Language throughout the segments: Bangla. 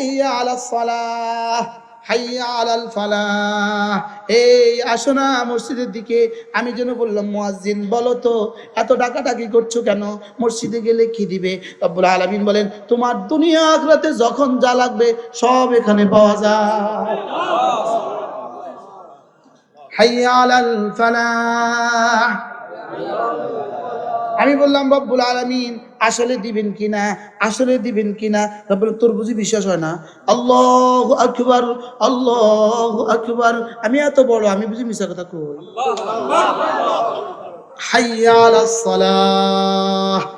হাইয়া আলা সালাহ, হাইয়া আলাল ফালাহ। এই, আসো না মসজিদের দিকে। আমি যেন বললাম, মুয়াজ্জিন, বলো তো, এত ডাকাডাকি করছ কেন? মসজিদে গেলে কি দিবে? রব্বুল আলামিন বলেন, তোমার দুনিয়া আখরাতে যখন যা লাগবে, সব এখানে পাওয়া যায়। হাইয়া আলাল ফালাহ। আমি বললাম, রব্বুল আলামিন আসলে দিবেন কিনা, আসলে দিবেন কিনা? রব্বুল তোর বুঝি বিশ্বাস হয় না। আল্লাহ আকবার আল্লাহ আকবার। আমি এত বড়, আমি বুঝি মিশা কথা কই?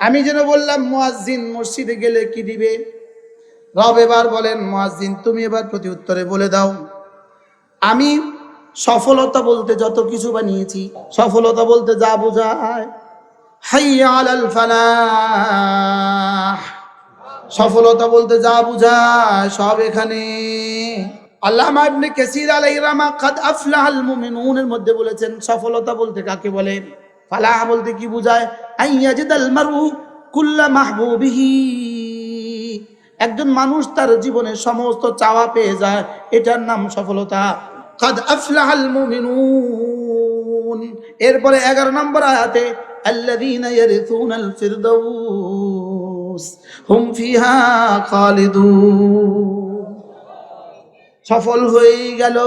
আমি যেন বললাম, মুয়াজ্জিন মসজিদে গেলে কি দিবে? রব এবার বলেন, মুয়াজ্জিন, তুমি এবার প্রতি উত্তরে বলে দাও। আমি সফলতা বলতে যত কিছু বানিয়েছি, সফলতা বলতে যা বোঝায় সফলতা বলতে যা বুঝায় সব এখানে। মধ্যে বলেছেন, সফলতা বলতে কাকে বলে? ফালাহ বলতে কি বুঝায়? মারু কুল্লা একজন মানুষ তার জীবনে সমস্ত চাওয়া পেয়ে যায়, এটার নাম সফলতা। কাদ আফলাহাল মুমিনুন। এরপরে 11 নম্বর আয়াতে الذين يرثون الفردوس هم فيها خالدون সফল হয়ে গেল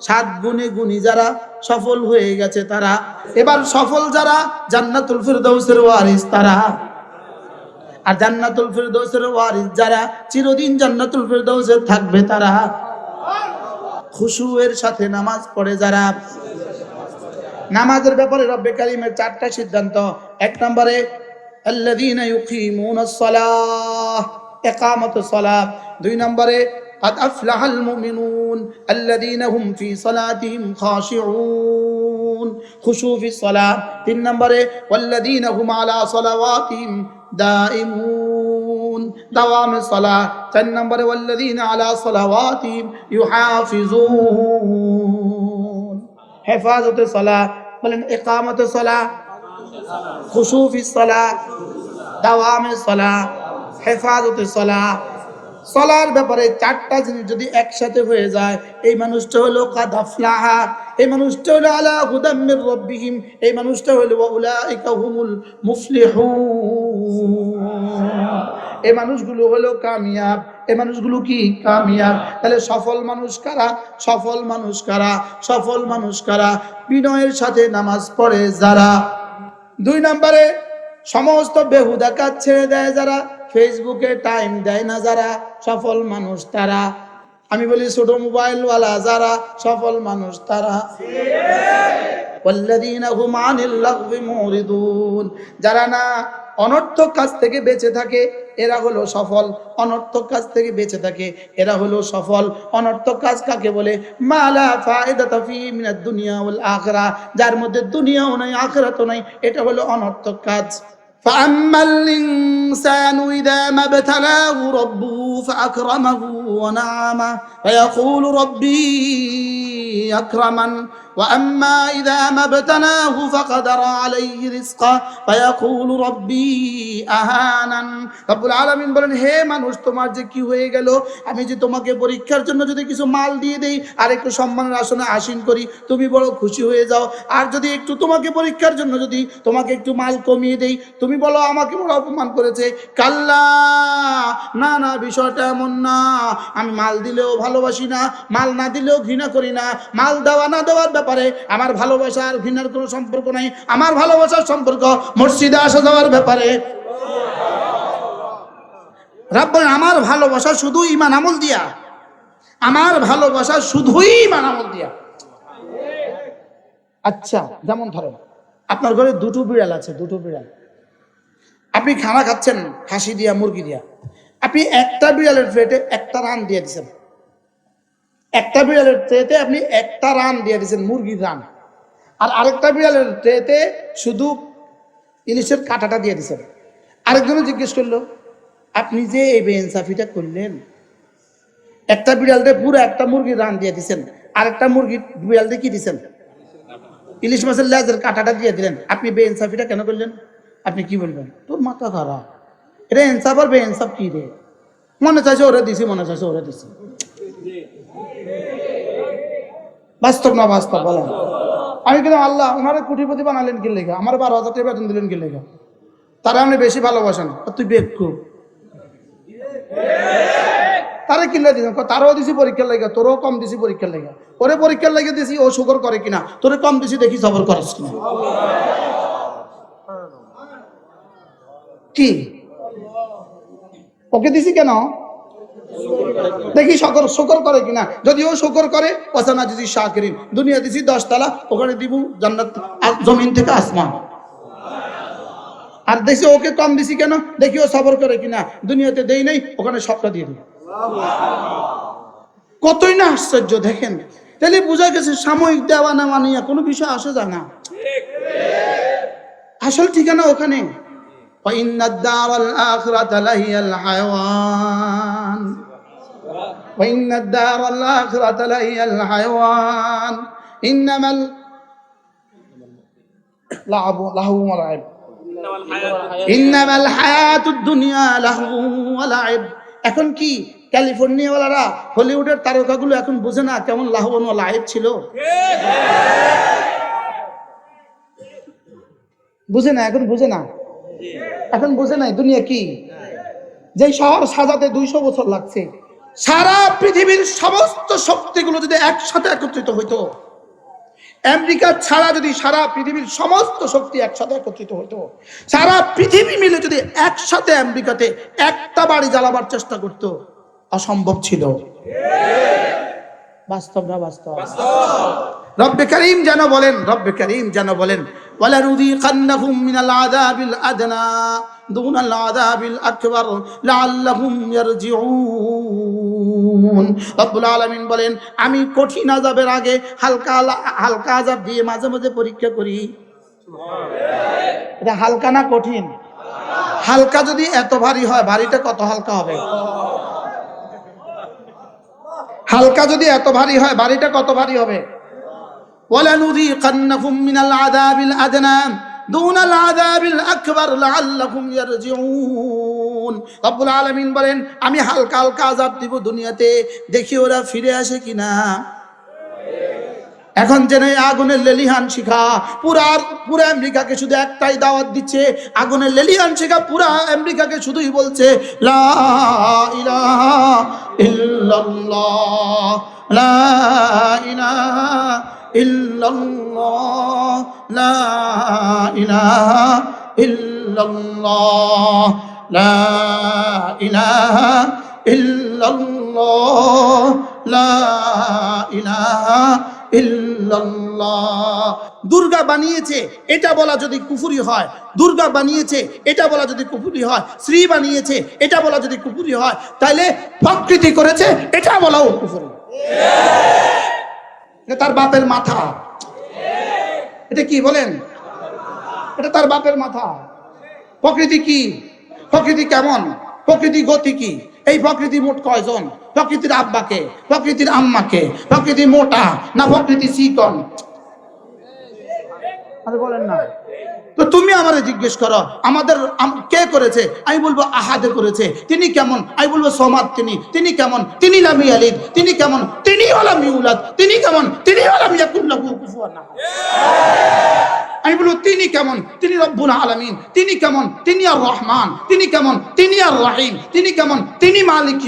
সাত গুণে গুণী যারা সফল হয়ে গেছে তারা এবার সফল যারা জান্নাতুল ফিরদৌসের ওয়ারিস তারা আর জান্নাতুল ফিরদৌসের ওয়ারিস যারা চিরদিন জান্নাতুল ফিরদৌসে থাকবে তারা খুশুয়ের সাথে নামাজ পড়ে যারা নামাজের ব্যাপারে রব্বে কারিমের চারটা সিদ্ধান্ত এক নম্বরে আল্লাযীনা ইউকিমুনাস সালাহ ইকামাতুস সালাহ দুই নম্বরে قد أفلح المؤمنون الذين هم في صلاتهم خاشعون خشوع في الصلاة তিন নম্বরে والذين هم على صلواتهم دائمون دوام الصلاة চার নম্বরে والذين على صلواتهم يحافظون হেফাজতে সলা, বলেন একামতে সলা, খুশুফি সলা, দাওয়ামে সলা, হেফাজতে সলা। সলার ব্যাপারে চারটা জিনিস যদি একসাথে হয়ে যায়, এই মানুষটা হলো কাদাফলাহা, এই মানুষটা হলো আলা হুদাম্মির রব্বিহিম, এই মানুষটা হলো উলাইকা হুমুল মুফলিহুন। এই মানুষগুলো হলো কামিয়াব। এ মানুষগুলো কি কামিয়াব? তাহলে সফল মানুষ কারা? সফল মানুষ কারা? সফল মানুষ কারা? বিনয়ের সাথে নামাজ পড়ে যারা। দুই নম্বরে সমস্ত বেহুদা কাজ ছেড়ে দেয় যারা। ফেসবুকে টাইম দেয় না যারা। সফল মানুষ তারা। আমি বলি ছোট মোবাইলওয়ালা যারা সফল মানুষ তারা। যারা না অনর্থক কাজ থেকে বেঁচে থাকে এরা হলো সফল অনর্থক কাজ থেকে বেঁচে থাকে এরা হলো সফল অনর্থক কাজ কাকে বলে মালা ফায়দাতা ফি মিনাদ দুনিয়া ওয়াল আখিরা যার মধ্যে দুনিয়াও নাই আখিরাতও নাই এটা হলো অনর্থক কাজ فأما الإنسان إذا ما ابتلاه ربه فأكرمه ونعمه فيقول ربي أكرمن وأما إذا ما ابتلاه فقدر عليه رزقه فيقول ربي أهانن رب العالمين বলেন হে মানুষ তোমার যে কি হয়ে গেল আমি যে তোমাকে পরীক্ষার জন্য যদি কিছু মাল দিয়ে দেই আর একটু সম্মানের আসনে আসীন করি তুমি বড় খুশি হয়ে যাও আর যদি একটু তোমাকে পরীক্ষার জন্য যদি তোমাকে একটু মাল কমিয়ে দেই তুমি বলো আমাকে বড় অপমান করেছে কাল্লা না না বিষয়টা এমন না আমি মাল দিলেও ভালোবাসি না মাল না দিলেও ঘৃণা করি না মাল দেওয়া না দেওয়ার ব্যাপারে আমার ভালোবাসা আর ঘৃণার কোনো সম্পর্ক নাই, আমার ভালোবাসার সম্পর্ক মসজিদে আসা যাওয়ার ব্যাপারে। রাব্বল আমার ভালোবাসা শুধু ইমান আমল দিয়া। আমার ভালোবাসা শুধুই ইমান আমল দিয়া। আচ্ছা যেমন ধরেন, আপনার ঘরে দুটো বিড়াল আছে, দুটো বিড়াল। আপনি খানা খাচ্ছেন, হাসি দিয়া, মুরগি দিয়া। আপনি একটা বিড়ালের প্লেটে একটা রান দিয়ে দিচ্ছেন। একটা বিড়ালের ট্রেতে আপনি একটা রান দিয়ে দিচ্ছেন মুরগির রান। আর আরেকটা বিড়ালের ট্রেতে শুধু ইলিশের কাঁটাটা দিয়ে দিচ্ছেন আরেকজনে জিজ্ঞেস করল, আপনি যে এই বেইনসাফিটা করলেন, একটা বিড়ালতে পুরো একটা মুরগির রান দিয়ে দিচ্ছেন আরেকটা মুরগি বিড়ালতে কি দিচ্ছেন ইলিশ মাছের লেজের কাঁটাটা দিয়ে দিলেন। আপনি বেইনসাফিটা কেন করলেন? আপনি কি বলবেন? তোর মাথা খারাপ। এটা ইনসাফ আর বেইনসাফ কি রে? মনে চাইছে ওরে দিছি, মনে চাইছে ওরে দিছি। বাস্তব না বাস্তব, বলেন। আমি কিন্তু আল্লাহ ওনারে কোটিপতি বানালেন কি লেখা আমার বারো হাজার টাকা বেতন দিলেন কি লেখা তারা আপনি বেশি ভালোবাসেন। তুই বেক্ষু তারে কিনলে দিস তারও দিছি পরীক্ষার লেগে, তোরও কম দিছি পরীক্ষার লেগে। ওরে পরীক্ষার লেগে দিছি, ও শুকর করে কিনা? তোরে কম দিছি দেখি সবর করস কিনা? কি? ওকে দিছি কেন? দেখি শকর শকর করে কিনা? যদি ও শকর করে ওসানা যদি শাকিরিন, দুনিয়া দিছি দশ তালা, ওখানে দিব জান্নাত জমিন থেকে আসমান। আর দেখছি ওকে কম দিছি কেন? দেখি ও সবর করে কিনা। দুনিয়াতে দেই নাই, ওখানে সবটা দিয়ে দিই কতই না আশ্চর্য, দেখেন। তাহলে বোঝা গেছে সাময়িক দেওয়া না মানিয়া কোনো বিষয় আসে যায় না। আসল ঠিকানা ওখানে। وإن الدار الآخرة لهي الحيوان وإن الدار الآخرة لهي الحيوان إنما ال... لعب لهو ولعب إنما الحياة الدنيا لهو ولعب এখন কি ক্যালিফোর্নিয়াওয়ালারা হলিউডের তারকাগুলো এখন বুঝে না কেমন লাহবান ও লাইভ ছিল বুঝে না এখন বুঝে না এখন বুঝে নাই দুনিয়া কি? যে শহর সাজাতে দুইশো বছর লাগছে সারা পৃথিবীর সমস্ত শক্তিগুলো যদি একসাথে একত্রিত হইতো আমেরিকা ছাড়া যদি সারা পৃথিবীর সমস্ত শক্তি একসাথে একত্রিত হইতো সারা পৃথিবী মিলে যদি একসাথে আমেরিকাতে একটা বাড়ি জ্বালাবার চেষ্টা করতো অসম্ভব ছিল। বাস্তব না বাস্তব। রব্বে করিম যেন বলেন রব্বে করিম যেন বলেন ولنذيقنهم من العذاب الأدنى دون العذاب الأكبر لعلهم يرجعون রব্বুল আলামিন বলেন আমি কঠিন আযাবের আগে হালকা হালকা আযাব দিয়ে মাঝে মাঝে পরীক্ষা করি এটা হালকা না কঠিন হালকা যদি এত ভারী হয় ভারীটা কত হালকা হবে হালকা যদি এত ভারী হয় ভারীটা কত ভারী হবে ولنذيقنهم من العذاب الأدنى دون العذاب الأكبر لعلهم يرجعون রব্বুল আলামিন বলেন আমি হালকা হালকা আযাব দিব দুনিয়াতে দেখি ওরা ফিরে আসে কিনা এখন যেন এই আগুনের লেলিহান শিখা পুরা পুরা আমেরিকাকে শুধু একটাই দাওয়াত দিচ্ছে আগুনের লেলিহান শিখা পুরা আমেরিকাকে শুধুই বলছে লা ইলাহা ইল্লাল্লাহ লা ইলাহা ইল্লাল্লাহ, লা দুর্গা বানিয়েছে, এটা বলা যদি কুফুরি হয়, দুর্গা বানিয়েছে, এটা বলা যদি কুফুরি হয় শ্রী বানিয়েছে, এটা বলা যদি কুফুরি হয় তাহলে প্রকৃতি করেছে, এটা বলাও কুফুরি। তার বাপের মাথা। এটা কি বলেন? এটা তার বাপের মাথা। প্রকৃতি কি? প্রকৃতি কেমন? প্রকৃতি গতি কি? এই প্রকৃতি মোট কয়জন? প্রকৃতির আব্বাকে, প্রকৃতির আম্মাকে, প্রকৃতি মোটা না প্রকৃতি চিকন? আরে বলেন না। তো তুমি আমারে জিজ্ঞেস করো, আমাদের কে করেছে? আমি বলব আহাদে করেছে। তিনি কেমন? আমি বলব সমাদ তিনি। তিনি কেমন? তিনি লামি আলিদ তিনি কেমন? তিনি ওলাম ইউলাদ তিনি কেমন? তিনি কুফুয়ান আমি বলব তিনি কেমন? তিনি রব্বুল আলামিন। তিনি কেমন? তিনি আর রহমান। তিনি কেমন? তিনি আর রহিম। তিনি কেমন? তিনি মালিক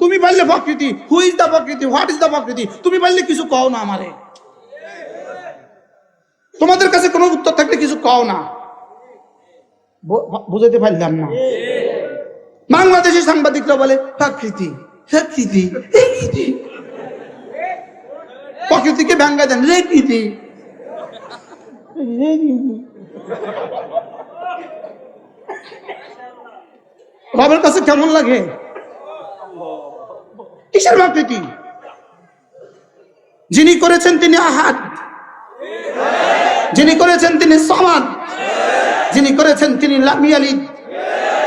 তুমি বললে প্রকৃতি। Who is the prakriti? What is the prakriti? তুমি বললে কিছু কও না আমারে। তোমাদের কাছে কোনো উত্তর থাকলে কিছু কও না। বুঝাতে পারলাম না। বাংলাদেশি সাংবাদিকরা বলে প্রকৃতি প্রকৃতি প্রকৃতি প্রকৃতিকে ব্যঙ্গা দেন রেকৃতি রবের কাছে কেমন লাগে? কিসের প্রকৃতি যিনি করেছেন তিনি আহাদ। যিনি করেছেন তিনি সমাদ। যিনি করেছেন তিনি লামিয়ালিদ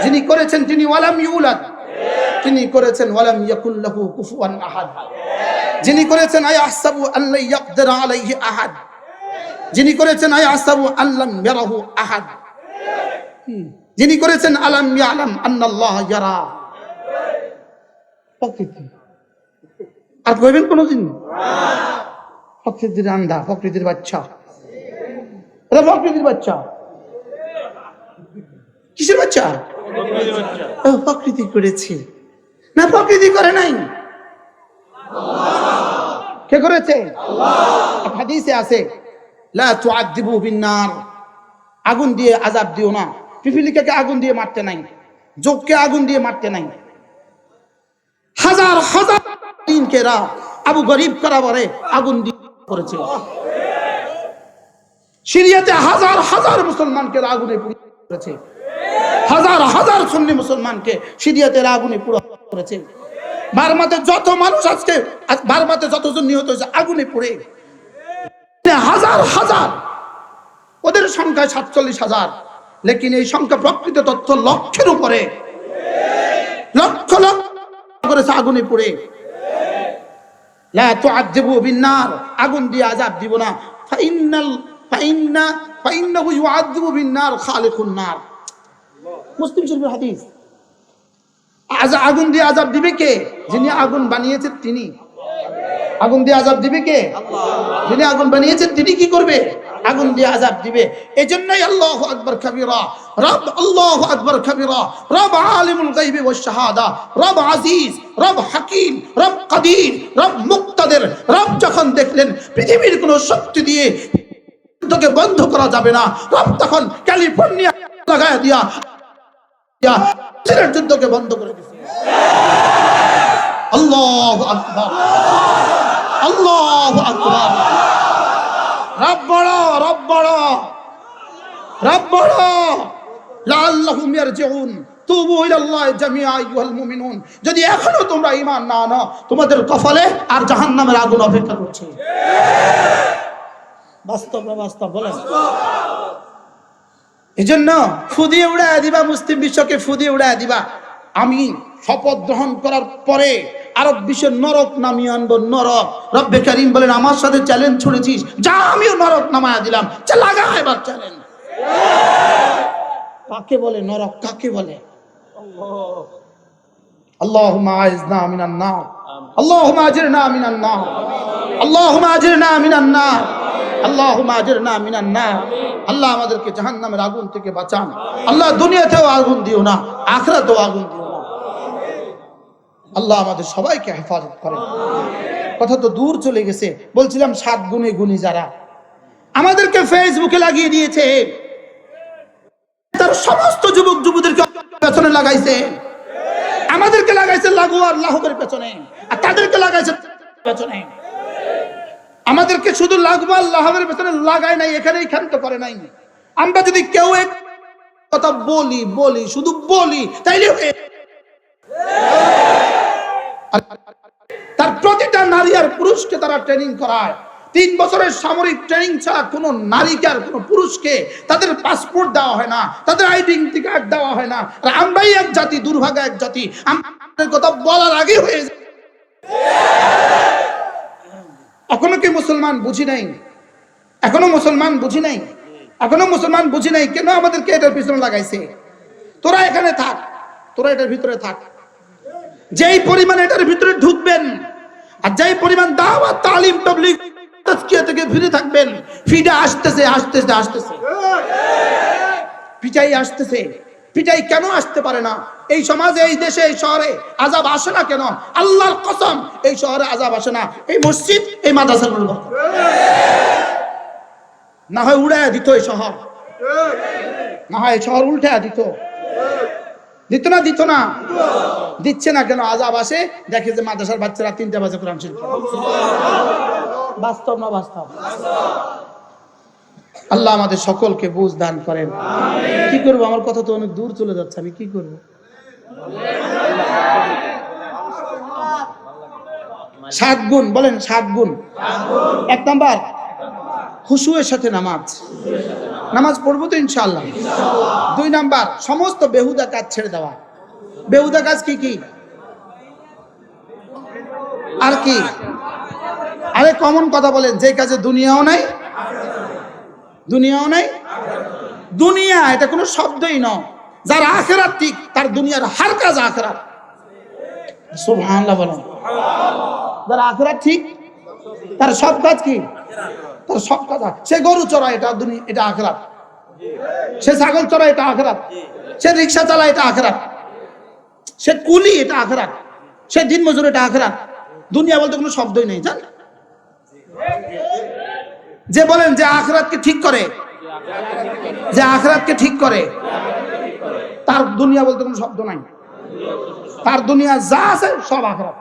যিনি করেছেন তিনি ওয়ালাম ইউলাদ। তিনি করেছেন ওয়ালাম ইয়াকুল্লাহু কুফুয়ান আহাদ। যিনি করেছেন আই আহসাবু আল্লাহ ইয়াকদির আলাইহি আহাদ। যিনি করেছেন আই আহসাবু আল্লাম ইয়ারাহু আহাদ। যিনি করেছেন আলাম আলাম আন্নাল্লাহ ইয়ারা। প্রকৃতি। আর কইবেন কোনোদিন প্রকৃতির আন্দা প্রকৃতির বাচ্চা। এটা প্রকৃতির বাচ্চা। কিসের বাচ্চা? প্রকৃতি করেছে। না, প্রকৃতি করে নাই। কে করেছে? হাদিসে আছে আগুন দিয়ে আজাব দিও না। পিপিলিকাকে আগুন দিয়ে মারতে নাই, যোগকে আগুন দিয়ে মারতে নাই। হাজার হাজার দিনকেরা আবু গরিব কারাবারে আগুন দিয়ে করেছে। সিরিয়াতে হাজার হাজার মুসলমানকে আগুনে করেছে। হাজার হাজার সুন্নি মুসলমানকে সিরিয়াতে আগুনে পুরো করেছে। বারমাতে যত মানুষ আজকে, আজ বারমাতে যতজন নিহত হয়েছে, আগুনে পুড়ে। হাজার হাজার, ওদের সংখ্যা সাতচল্লিশ হাজার। লেকিন এই সংখ্যা প্রকৃত তথ্য লক্ষের উপরে। লক্ষ লক্ষ করেছে, আগুনে পুড়ে। আগুন দিয়ে আযাব দিব না। ফাইন্নাল আগুন দিয়ে আযাব দিবে কে? যিনি আগুন বানিয়েছেন তিনি। আগুন দিয়ে আযাব দিবে কে? যিনি আগুন বানিয়েছেন তিনি কি করবে? আগুন দিয়ে আযাব দিবে। এজন্যই আল্লাহু আকবার কবীরা, রব আল্লাহু আকবার কবীরা, রব আলিমুল গায়বি ওয়াশ শাহাদা, রব আজিজ, রব হাকিম, রব কাদির, রব মুক্তাদির, রব যখন দেখলেন পৃথিবীর কোন শক্তি দিয়ে যুদ্ধকে বন্ধ করা যাবে না। রব তখন ক্যালিফোর্নিয়া লাগায় দিয়া যুদ্ধকে বন্ধ করে আল্লাহু আকবার। আল্লাহু আকবার। রব বড় রব বড়। রব বড়। ইয়ারজিউন। যদি এখনও তোমরা ঈমান না আনো, তোমাদের কপালে আর জাহান্নামের আগুন অপেক্ষা করছে। বাস্তব না বাস্তব, বলেন। এজন্য ফুদিয়ে উড়ায় দিবা, মুসলিম বিশ্বকে ফুদিয়ে উড়ায় দিবা। আমি শপথ গ্রহণ করার পরে আরব বিশ্বের নরক নামিয়ে আনব, নরক। রব্বে কারিম বলেন, আমার সাথে চ্যালেঞ্জ ছুড়েছিস। যা, আমিও নরক নামায় দিলাম। লাগা এবার চ্যালেঞ্জ কাকে বলে নরক? কাকে বলে? আল্লাহ আজনা আমিনান্না আল্লাহ আজের না আমিনান্না আল্লাহ আজের না আমিনান্না আমাদেরকে বলছিলাম সাত গুণে গুণে যারা। আমাদেরকে ফেসবুকে লাগিয়ে দিয়েছে। তার সমস্ত যুবক যুবদেরকে পেছনে লাগাইছে। আমাদেরকে লাগাইছে লাগোয়ার লাহবের পেছনে। আর তাদেরকে লাগাইছে পেছনে। আমাদেরকে শুধু লাগু আর লাহবের পেছনে লাগায় নাই এখানেই ক্ষান্ত করে নাই। আমরা যদি কেউ এক কথা বলি বলি, শুধু বলি, তাইলে তার প্রতিটা নারী আর পুরুষকে তারা ট্রেনিং করায়। তিন বছরের সামরিক ট্রেনিং ছাড়া কোনো নারীকে আর কোনো পুরুষকে তাদের পাসপোর্ট দেওয়া হয় না, তাদের আইডেন্টি কার্ড দেওয়া হয় না। আর আমরাই এক জাতি, দুর্ভাগা এক জাতি। আমাদের কথা বলার আগে হয়ে যায়। এখনও কি মুসলমান বুঝি নাই? এখনও মুসলমান বুঝি নাই? এখনও মুসলমান বুঝি নাই? কেন আমাদেরকে এটার পিছনে লাগাইছে? তোরা এখানে থাক, তোরা এটার ভিতরে থাক। যেই পরিমাণ এটার ভিতরে ঢুকবেন, আর যেই পরিমাণ দাওয়াত, তালিম, তাবলীগ, তাজকিয়া থেকে ফিরে থাকবেন ফিডা আসতেছে আসতেছে আসতেছে। পিটাই আসতেছে। পিটাই কেন আসতে পারে না? এই সমাজে, এই দেশে, এই শহরে আজাব আসে না কেন? আল্লাহর কসম, এই শহরে আজাব আসে না। এই মসজিদ, এই মাদ্রাসাগুলো বরকত। না হয় উড়ায় দিত এই শহর। না হয় এই শহর উল্টে দিত। দিত না দিত না। দিচ্ছে না কেন? আজাব আসে। দেখে যে মাদ্রাসার বাচ্চারা তিনটা বাজে কোরআন পড়ে। বাস্তব না বাস্তব? আল্লাহ আমাদের সকলকে বুঝ দান করেন। কি করব? আমার কথা তো অনেক দূর চলে যাচ্ছে আমি কি করব? সাত গুণ বলেন সাত গুণ। এক নাম্বার হুসুয়ের সাথে নামাজ। নামাজ পড়ব তো ইনশাল্লাহ দুই নাম্বার সমস্ত বেহুদা কাজ ছেড়ে দেওয়া। বেহুদা কাজ কি কি? আর কি? আরে কমন কথা বলেন যে কাজে দুনিয়াও নাই দুনিয়াও নাই। দুনিয়া, এটা কোনো শব্দই নয় যার আখেরাত ঠিক, তার দুনিয়ার হার কাজ আখেরাত। সুবহানাল্লাহ বলেন। যার আখেরাত ঠিক, তার সব কাজ কি? তার সব কাজ সে গরু চড়ায়, এটা দুনিয়া, এটা আখেরাত। সে ছাগল চড়ায়, এটা আখেরাত। সে রিক্সা চালায়, এটা আখেরাত। সে কুলি, এটা আখেরাত। সে দিন মজুর এটা আখেরাত। দুনিয়া বলতে কোনো শব্দই নেই, জান? যে বলেন যে আখরাতকে ঠিক করে যে আখরাতকে ঠিক করে তার দুনিয়া বলতে কোনো শব্দ নাই। তার দুনিয়া যা আছে সব আখরাত।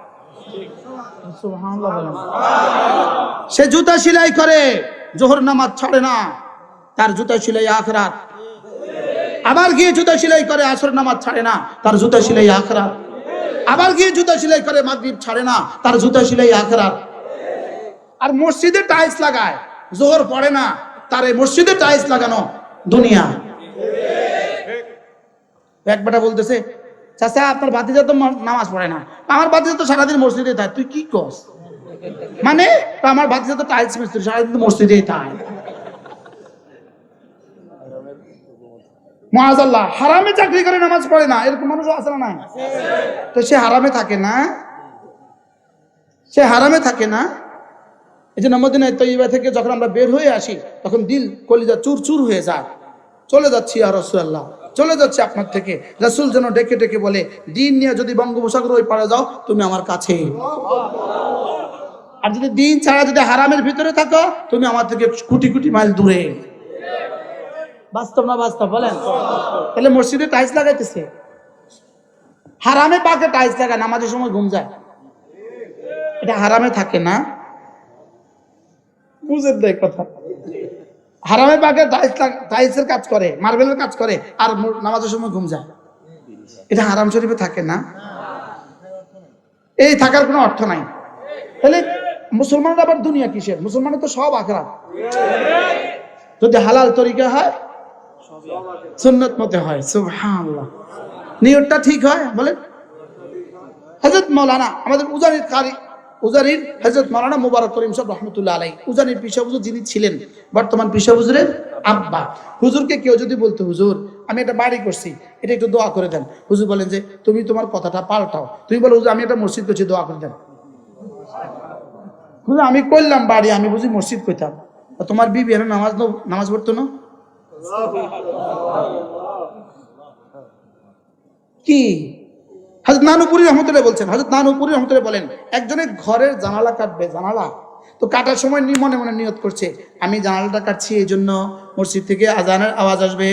সে জুতা সেলাই করে জোহর নামাজ ছাড়ে না তার জুতা সেলাই আখরাত। আবার গিয়ে জুতা সেলাই করে আসর নামাজ ছাড়ে না তার জুতা সেলাই আখরাত। আবার গিয়ে জুতা সেলাই করে মাগরিব ছাড়ে না তার জুতা সেলাই আখরাত। আর মসজিদে টাইলস লাগায় জোহর পড়ে না, তার এই মসজিদে টাইলস লাগানো দুনিয়া। এক বেটা বলতেছে, চাচা, আপনার বাতিজা তো নামাজ পড়ে না। আমার বাতিজা তো সারাদিন মসজিদে থাকে তুই কি কস মানে আমার বাতিজা তো টাইলস মিস্ত্রি, সারাদিন তো মসজিদেই থাকে। মহাজাল্লাহ হারামে চাকরি করে নামাজ পড়ে না, এরকম মানুষ আছে না তো সে হারামে থাকে না। সে হারামে থাকে না। এই যে মদিনায় তৈবা থেকে যখন আমরা বের হয়ে আসি, তখন দিল কলিজা চুর চুর হয়ে যায়। চলে যাচ্ছি আর রসুল্লাহ চলে যাচ্ছে আপনার থেকে। রসুল যেন ডেকে ডেকে বলে, দিন নিয়ে যদি বঙ্গোপসাগর ওই পারে যাও, তুমি আমার কাছে। আর যদি দিন ছাড়া যদি হারামের ভিতরে থাকো, তুমি আমার থেকে কোটি কোটি মাইল দূরে। বাস্তব না বাস্তব, বলেন? তাহলে মসজিদে টাইলস লাগাইতেছে। হারামে পাকে টাইলস লাগায়, নামাজের সময় ঘুম যায়। এটা হারামে থাকে না। বুঝেন দেয় কথা। হারামে পাকে টাইলসের কাজ করে, মার্বেলের কাজ করে, আর নামাজের সময় ঘুম যায়। এটা হারাম শরীফে থাকে না। এই থাকার কোনো অর্থ নাই। তাহলে মুসলমানরা আবার দুনিয়া কিসের? মুসলমানের তো সব আখড়া যদি হালাল তরিকা হয়, সুন্নত মতে হয়। সুবহানাল্লাহ। নিয়তটা ঠিক হয়, বলেন। হযরত মাওলানা আমাদের উজানির কারি উজানির হযরত মাওলানা মুবারক করিম সাহেব রহমতুল্লাহ আলাই উজানির পিসা হুজুর যিনি ছিলেন বর্তমান পিসা হুজুরের আব্বা। হুজুরকে কেউ যদি বলতো হুজুর আমি একটা বাড়ি করছি এটা একটু দোয়া করে দেন। হুজুর বলেন যে তুমি তোমার কথাটা পাল্টাও। তুমি বলো হুজুর আমি একটা মসজিদ করছি দোয়া করে দেন। হুজুর আমি করলাম বাড়ি আমি বুঝি মসজিদ কইতাম। তা তোমার বিবি এনে নামাজ ন- নামাজ পড়তো না? কি? হাজরত নানুপুরি রহমতুল্লাহ বলছেন, হাজরত নানুপুরি রহমতুল্লাহ বলেন একজনের ঘরের জানালা কাটবে, জানালা? তো কাটার সময় মনে মনে নিয়ত করছে, আমি জানালাটা কাটছি এই জন্য মসজিদ থেকে আজানের আওয়াজ আসবে।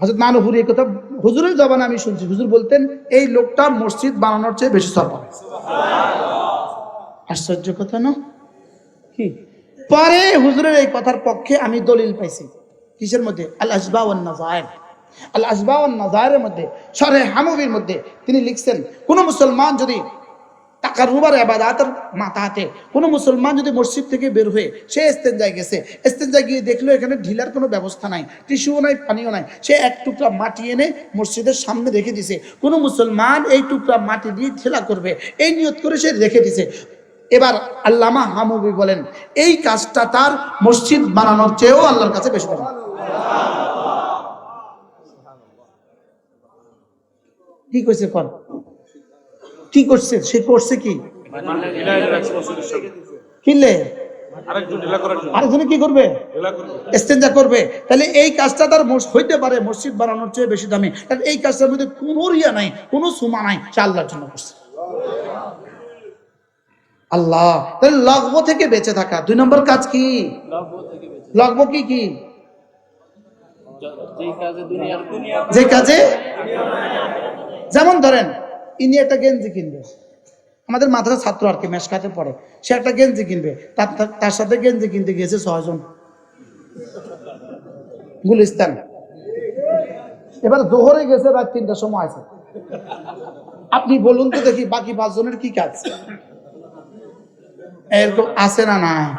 হাজরত নানুপুরি এই কথা, হুজুরের জবানে আমি শুনছি, হুজুর বলতেন, এই লোকটা মসজিদ বানানোর চেয়ে বেশি সব আশ্চর্য কথা না? কি? পরে হুজুরের এই কথার পক্ষে আমি দলিল পাইছি। কিসের মধ্যে? আল আসবা নাজায়ের আল আসবা ওয়ান মধ্যে শরে হামবির মধ্যে তিনি লিখছেন, কোন মুসলমান যদি টাকার রুবার আবাদাতের কোনো মুসলমান যদি মসজিদ থেকে বের হয়ে সে এস্তেঞ্জায় গেছে এস্তেঞ্জায় গিয়ে দেখল এখানে ঢিলার কোনো ব্যবস্থা নাই, টিস্যুও নাই, পানিও নাই, সে এক টুকরা মাটি এনে মসজিদের সামনে রেখে দিছে, কোনো মুসলমান এই টুকরা মাটি দিয়ে ঠেলা করবে, এই নিয়ত করে সে রেখে দিছে। এবার আল্লামা হামুবি বলেন, এই কাজটা তার মসজিদ বানানোর চেয়েও আল্লাহর কাছে বেশি দামি। কি করছে কর কি করছে? সে করছে কি? কিনলে? আরেকজন কি করবে? করবে এস্তেঞ্জা করবে। তাহলে এই কাজটা তার হইতে পারে মসজিদ বানানোর চেয়ে বেশি দামি। কারণ এই কাজটার মধ্যে কোনো রিয়া নাই কোনো সুমা নাই সে আল্লাহর জন্য করছে। আল্লাহ। তাহলে লগ্ব থেকে বেঁচে থাকা। দুই নম্বর কাজ কি? লগ্ব কি কি? যে কাজে যেমন ধরেন ইনি একটা গেঞ্জি কিনবে। আমাদের মাদ্রাসা ছাত্র আর কি মেশকাতে পড়ে। সে একটা গেঞ্জি কিনবে। তার তার- সাথে গেঞ্জি কিনতে গিয়েছে ছয়জন। গুলিস্তান। এবার জোহরে গেছে রাত তিনটার সময় আছে। আপনি বলুন তো দেখি বাকি পাঁচজনের কি কাজ? এরকম আছে না নাই?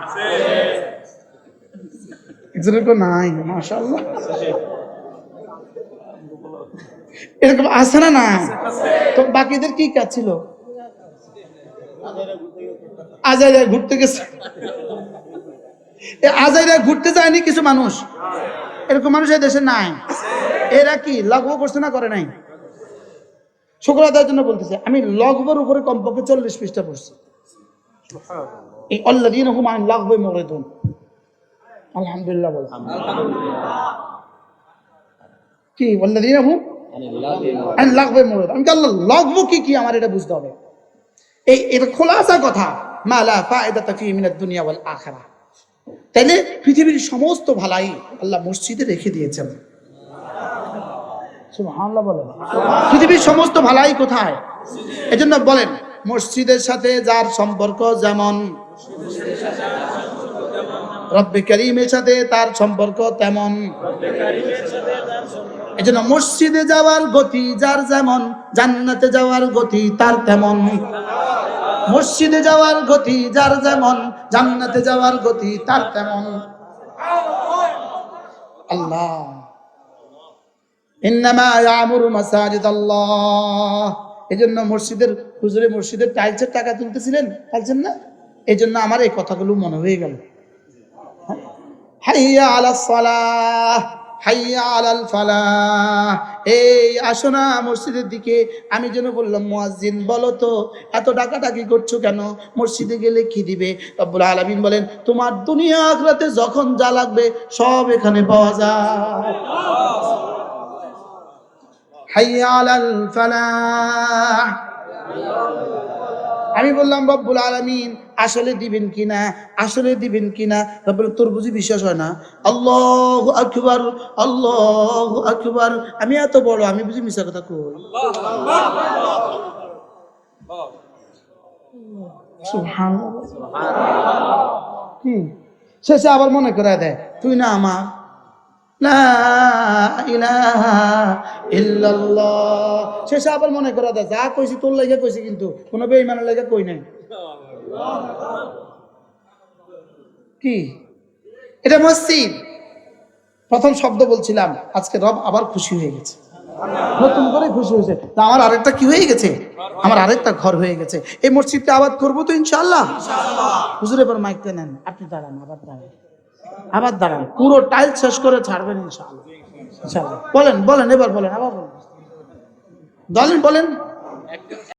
একজনের নাই মাশাআল্লাহ। এরকম আছে না না? তো বাকিদের কি কাজ ছিল? আজাইরা ঘুরতে গেছে। আজাইরা ঘুরতে যায়নি কিছু মানুষ? এরকম মানুষ এই দেশে নাই। এরা কি লঘু করছে না করে নাই? শুক্র আদায়ের জন্য বলতেছে, আমি লঘুবের উপরে কমপক্ষে চল্লিশ পৃষ্ঠা পড়ছি। এই অল্লাদিন হুম আইন লাগবে মরে আলহামদুলিল্লাহ বল কি? অল্লাদিন হুম? লাগবে মরে আমি আল্লাহ লাগবো কি কি? আমার এটা বুঝতে হবে। এই, এটা খোলাসা কথা। মালা ফায়দা তাফি মিনাদ দুনিয়া ওয়াল আখিরা তাইলে পৃথিবীর সমস্ত ভালাই আল্লাহ মসজিদে রেখে দিয়েছেন। পৃথিবীর সমস্ত ভালাই কোথায়? এজন্য বলেন, মসজিদের সাথে যার সম্পর্ক যেমন, রব্বে করিমের সাথে তার সম্পর্ক তেমন। এজন্য মসজিদে যাওয়ার গতি যার যেমন, জান্নাতে যাওয়ার গতি তার তেমন। মসজিদে যাওয়ার গতি যার যেমন, জান্নাতে যাওয়ার গতি তার তেমন। আল্লাহ। আমার এই কথাগুলো মনে হয়ে গেল। হাইয়া আলাল ফালাহ। এই, আসো না মসজিদের দিকে। আমি যেন বললাম, মুয়াজ্জিন, বলো তো, এত ডাকাডাকি করছ কেন? মসজিদে গেলে কি দিবে? রব্বুল আলামিন বলেন, তোমার দুনিয়া আখরাতে যখন যা লাগবে, সব এখানে পাওয়া যায়। হাইয়া আলাল ফালাহ। আমি বললাম, রব্বুল আলামিন আসলে দিবেন কিনা আসলে দিবেন কিনা রব্বুল তোর বুঝি বিশ্বাস হয় না। আল্লাহু আকবার আল্লাহু আকবার। আমি এত বড় আমি বুঝি মিশা কথা কই। কি? শেষে আবার মনে করে দেয় তুই না আমার? শেষে আবার মনে করে দেয় যা কইছি তোর লাগে কইছি কিন্তু কোনো বেঈমানের লাগে কই নাই। কি? এটা মসজিদ। প্রথম শব্দ বলছিলাম, আজকে রব আবার খুশি হয়ে গেছে। নতুন করে খুশি হয়েছে। তা আমার আরেকটা কি হয়ে গেছে? আমার আরেকটা ঘর হয়ে গেছে। এই মসজিদটা আবাদ করব তো ইনশাল্লাহ হুজুর, এবার মাইকতে নেন। আপনি দাঁড়ান, আবার দাঁড়ান। আবার দাঁড়ান। পুরো টাইল শেষ করে ছাড়বেন ইনশাল্লাহ বলেন বলেন, এবার বলেন, আবার বলেন। বলেন বলেন।